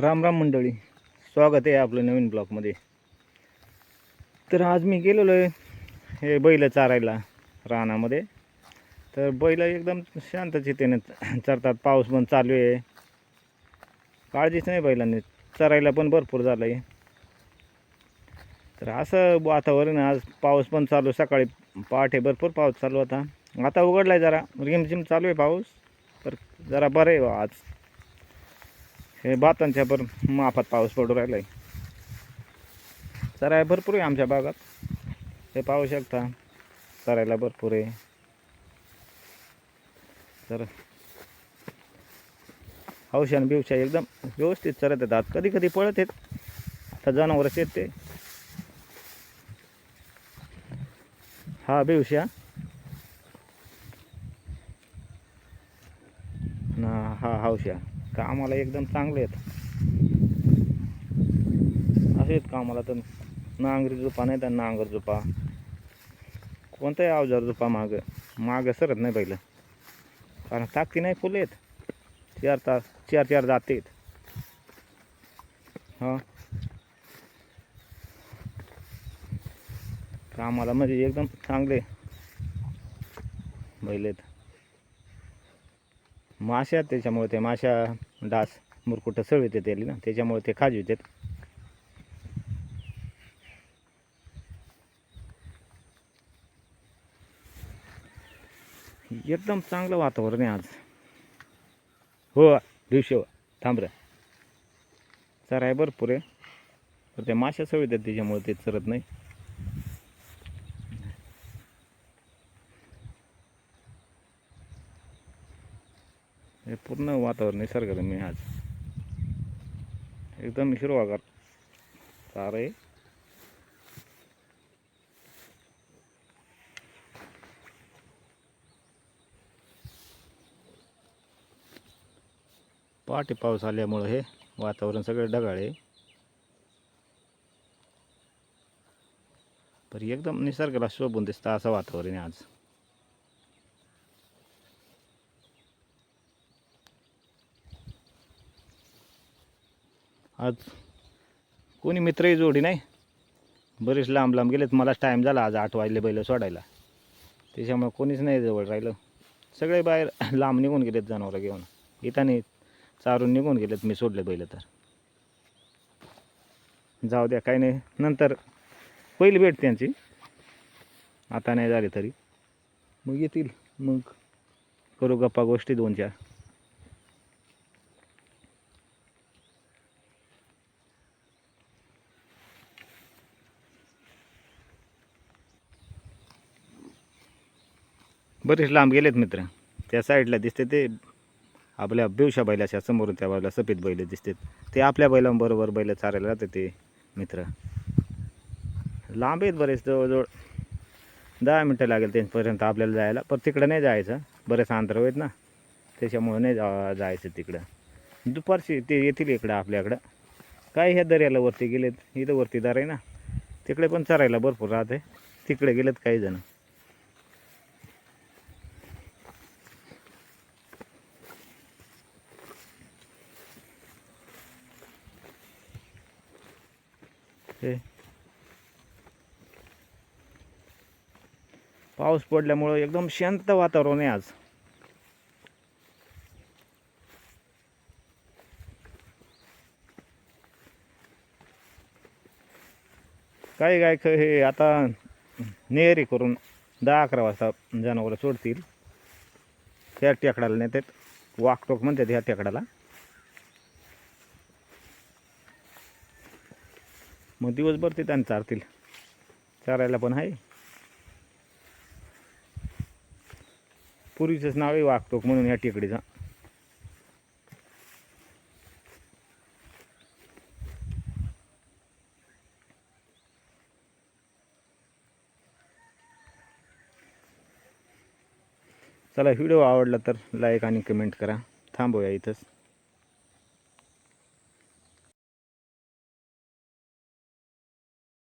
राम राम मंडळी. स्वागत आहे आपलं नवीन ब्लॉकमध्ये तर आज मी गेलेलो आहे हे बैल चारायला रानामध्ये. तर बैल एकदम शांत चितेने चरतात पाऊस पण चालू आहे. काळजीच नाही बैलांनी चरायला पण भरपूर झालं आहे तर असं वातावरण आज पाऊस पण चालू सकाळी पहाटे भरपूर पाऊस चालू होता. आता उघडला आहे जरा रिमझिम चालू आहे पाऊस. तर जरा बरं आहे बा आज. हे भातांच्या पण माफात पाऊस पडू राहिला आहे चराय भरपूर आहे आमच्या भागात. हे पाहू शकता. चरायला भरपूर आहे. तर हौशान बिवशा एकदम व्यवस्थित चरत येतात कधी कधी पळत आहेत. आता जनावरच येत. ते हा बिवशा ना हा हौशा कामाला एकदम चांगले आहेत. असे आहेत कामाला तर नांगरी जुपा नाही तर नांगर जुपा. कोणताही अवजार जुपा माग मागं सरत नाही पहिलं. कारण ताकती नाही फुले आहेत चार तास चार चार जाते आहेत. हां. कामाला म्हणजे एकदम चांगले बैल आहेत. माश्या आहेत त्याच्यामुळे ते माशा डास मुरकुटं सळीत येते ना त्याच्यामुळे ते खाजवितात एकदम चांगलं वातावरण आहे आज. हो दिवशी हो. थांब रे. चर आहे भरपूर आहे. तर ते माश्या सळीत आहेत त्याच्यामुळे ते चरत नाही. हे पूर्ण वातावरण निसर्गरम्य आज. एकदम हिरवागार सार आहे. पहाटे पाऊस आल्यामुळं हे वातावरण सगळे ढगाळ आहे. पण एकदम निसर्गाला शोभून दिसतं असं वातावरण आहे आज. आज कोणी मित्रही जोडी नाही. बरेच लांब लांब गेलेत. मलाच टाईम झाला आज आठ वाजले बैल सोडायला. त्याच्यामुळे कोणीच नाही जवळ राहिलं. सगळे बाहेर लांब निघून गेलेत जनावरं घेऊन. इथं चारून निघून गेलेत मी सोडले बैल तर. जाऊ द्या काही नाही. नंतर पहिली भेट त्यांची. आता नाही झाली तरी. मग येतील. मग करू गप्पा गोष्टी दोन चार. बरेच लांब गेलेत मित्र. त्या साईडला दिसते ते आपल्या बिवशा बैलाच्या समोरून त्या बाजूला सफेद बैल दिसतात. ते आपल्या बैलांबरोबर बैल चारायला जाते ते मित्र. लांब आहेत बरेच जवळजवळ दहा मिनटं लागेल त्यांच्यापर्यंत आपल्याला जायला. पण तिकडं नाही जायचं. बरेच अंतर आहेत ना. त्याच्यामुळे नाही जा जायचं तिकडं. दुपारची ते येतील इकडं आपल्याकडं. काय ह्या दर्याला वरती गेलेत? इथं वरती दर आहे ना. तिकडे पण चरायला भरपूर राहते तिकडे गेलेत काही जण. हे पाऊस पडल्यामुळं एकदम शांत वातावरण आहे आज. काही काय ख- हे आता नेहरी करून दहा अकरा वाजता जनावरं सोडतील. ह्या टेकडाला नेतात. वाकटोक म्हणतात ह्या टेकडाला मग दिवसभर ते त्यांना चारतील. चारायला पण आहे. पूर्वीचंच नाव आहे वागतोक म्हणून या टेकडीचा. चला व्हिडिओ आवडला तर लाईक आणि कमेंट करा. थांबूया इथंच.